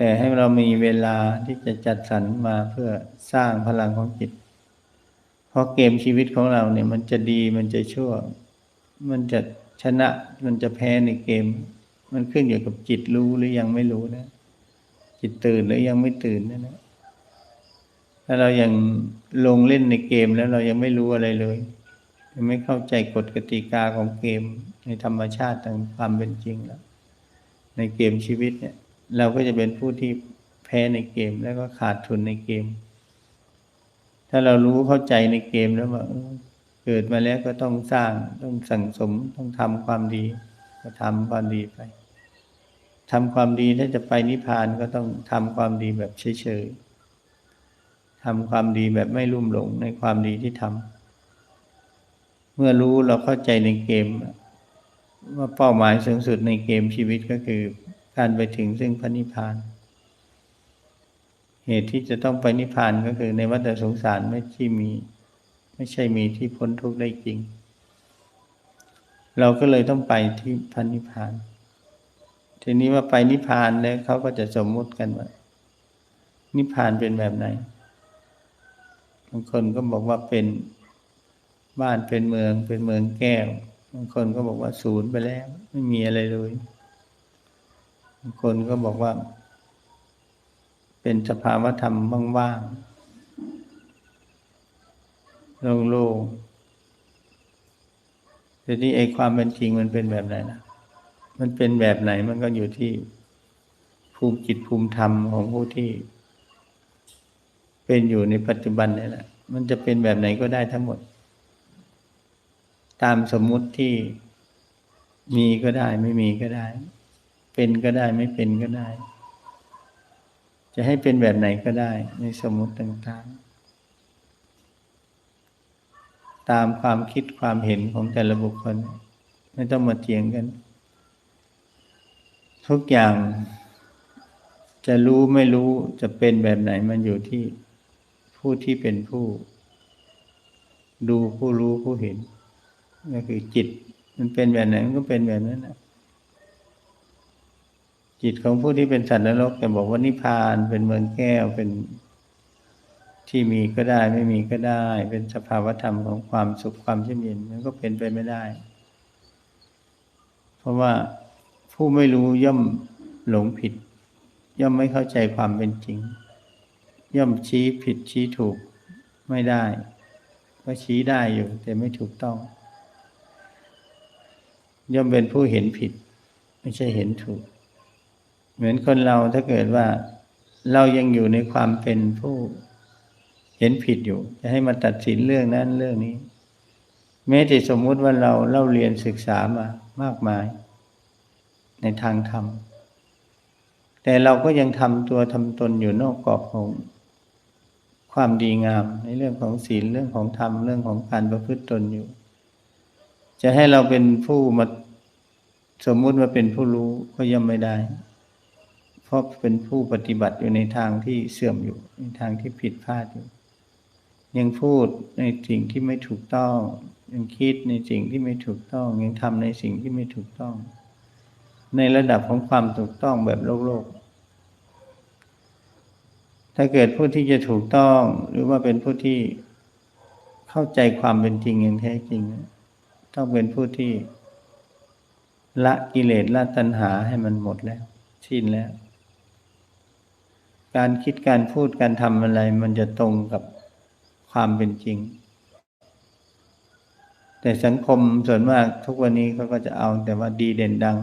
แต่ให้เรามีเวลาที่จะจัดสรรมาเพื่อสร้างพลังของจิต เพราะเกมชีวิตของเราเนี่ย มันจะดีมันจะชั่ว มันจะชนะมันจะแพ้ในเกม มันขึ้นอยู่กับจิตรู้หรือยังไม่รู้นะ จิตตื่นหรือยังไม่ตื่นนะนะถ้าเรายังลงเล่นในเกมแล้วเรายังไม่รู้อะไรเลยยังไม่เข้าใจกฎกติกาของเกมในธรรมชาติตามความเป็นจริงแล้ว ในเกมชีวิตเนี่ย เราก็จะเป็นผู้ที่แพ้ในเกมแล้วก็ขาดทุนในเกม ถ้าเรารู้เข้าใจในเกมแล้วว่าเกิดมาแล้วก็ต้องสร้างต้องสั่งสมต้องทำความดี ก็ทำความดีไปทำความดีถ้าจะไปนิพพานก็ต้องทำความดีแบบเฉยๆทำความดีแบบไม่ลุ่มหลงในความดีที่ทำเมื่อรู้เราเข้าใจในเกมว่าเป้าหมายสูงสุดในเกมชีวิตก็คือ การไปถึงซึ่งพระนิพพาน เหตุที่จะต้องไปนิพพานก็คือในวัฏสงสารไม่ที่มี ไม่ใช่มีที่พ้นทุกข์ได้จริง เราก็เลยต้องไปที่พระนิพพาน ทีนี้ว่าไปนิพพานแล้วเขาก็จะสมมุติกันว่า นิพพานเป็นแบบไหนบางคนก็บอกว่าเป็นบ้านเป็นเมืองเป็นเมืองแก้วบางคนก็บอกว่าศูนย์ไปแล้ว ไม่มีอะไรเลย คนก็บอกว่า เป็นสภาวธรรมว่างๆโล่งๆทีนี้ไอ้ความเป็นจริงมันเป็นแบบไหนนะมันเป็นแบบไหนมันก็อยู่ที่ภูมิจิตภูมิธรรมของผู้ที่ เป็นอยู่ในปัจจุบันนี่แหละ มันจะเป็นแบบไหนก็ได้ทั้งหมด ตามสมมุติที่มีก็ได้ไม่มีก็ได้ เป็นก็ได้ไม่เป็นก็ได้ จะให้เป็นแบบไหนก็ได้ ในสมมติต่างๆ ตามความคิดความเห็นของแต่ละบุคคล ไม่ต้องมาเถียงกัน ทุกอย่างจะรู้ไม่รู้จะเป็นแบบไหนมันอยู่ที่ผู้ที่เป็นผู้ ดูผู้รู้ผู้เห็นก็คือจิต มันเป็นแบบไหนมันก็เป็นแบบนั้นนะ จิตของผู้ที่เป็นสัตว์นรกจะบอกว่านิพพานเป็นเมืองแก้วเป็นที่มีก็ได้ไม่มีก็ได้ เป็นสภาวธรรมของความสุขความเช่นเย็นมันก็เป็นไปไม่ได้ เพราะว่าผู้ไม่รู้ย่อมหลงผิด ย่อมไม่เข้าใจความเป็นจริง ย่อมชี้ผิดชี้ถูกไม่ได้ก็ชี้ได้อยู่ แต่ไม่ถูกต้อง ย่อมเป็นผู้เห็นผิด ไม่ใช่เห็นถูก เหมือนคนเราถ้าเกิดว่า เรายังอยู่ในความเป็นผู้เห็นผิดอยู่ จะให้มาตัดสินเรื่องนั้นเรื่องนี้ แม้แต่สมมุติว่าเราเล่าเรียนศึกษามามากมาย ในทางธรรม แต่เราก็ยังทำตัวทำตนอยู่นอกกรอบของความดีงามในเรื่องของศีลเรื่องของธรรมเรื่องของการประพฤติตนอยู่ จะให้เราเป็นผู้มาสมมุติว่าเป็นผู้รู้ก็ย่อมไม่ได้ เพราะเป็นผู้ปฏิบัติอยู่ในทางที่เสื่อมอยู่ ในทางที่ผิดพลาดอยู่ ยังพูดในสิ่งที่ไม่ถูกต้อง ยังคิดในสิ่งที่ไม่ถูกต้อง ยังทำในสิ่งที่ไม่ถูกต้อง ในระดับของความถูกต้องแบบโลกโลกถ้าเกิดผู้ที่จะถูกต้องหรือว่าเป็นผู้ที่เข้าใจความเป็นจริงอย่างแท้จริง ต้องเป็นผู้ที่ละกิเลสละตัณหาให้มันหมดแล้วสิ้นแล้ว การคิดการพูดการทำอะไร มันจะตรงกับความเป็นจริง แต่สังคมส่วนมากทุกวันนี้เขาก็จะเอาแต่ว่าดีเด่นดัง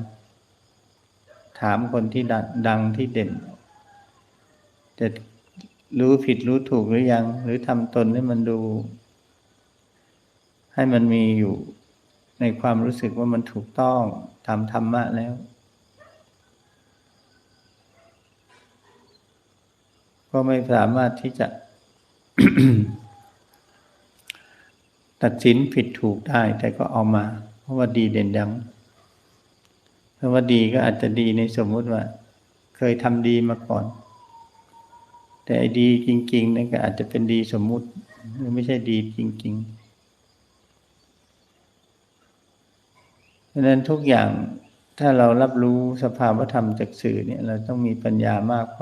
ถามคนที่ดังดังที่เด่นจะรู้ผิดรู้ถูกหรือยัง หรือทำตนให้มันดู ให้มันมีอยู่ในความรู้สึกว่ามันถูกต้องทำธรรมะแล้ว ก็ไม่สามารถที่จะตัดสินผิดถูกได้ แต่ก็เอามา เพราะว่าดีเด่นดังเพราะว่าดีก็อาจจะดีในสมมุติว่า เคยทำดีมาก่อน แต่ไอ้ดีจริง ๆ นั่นก็อาจจะเป็นดีสมมุติหรือไม่ใช่ดีจริง ๆ เพราะฉะนั้นทุกอย่างถ้าเรารับรู้สภาวธรรมจากสื่อเนี่ย เราต้องมีปัญญามากพอ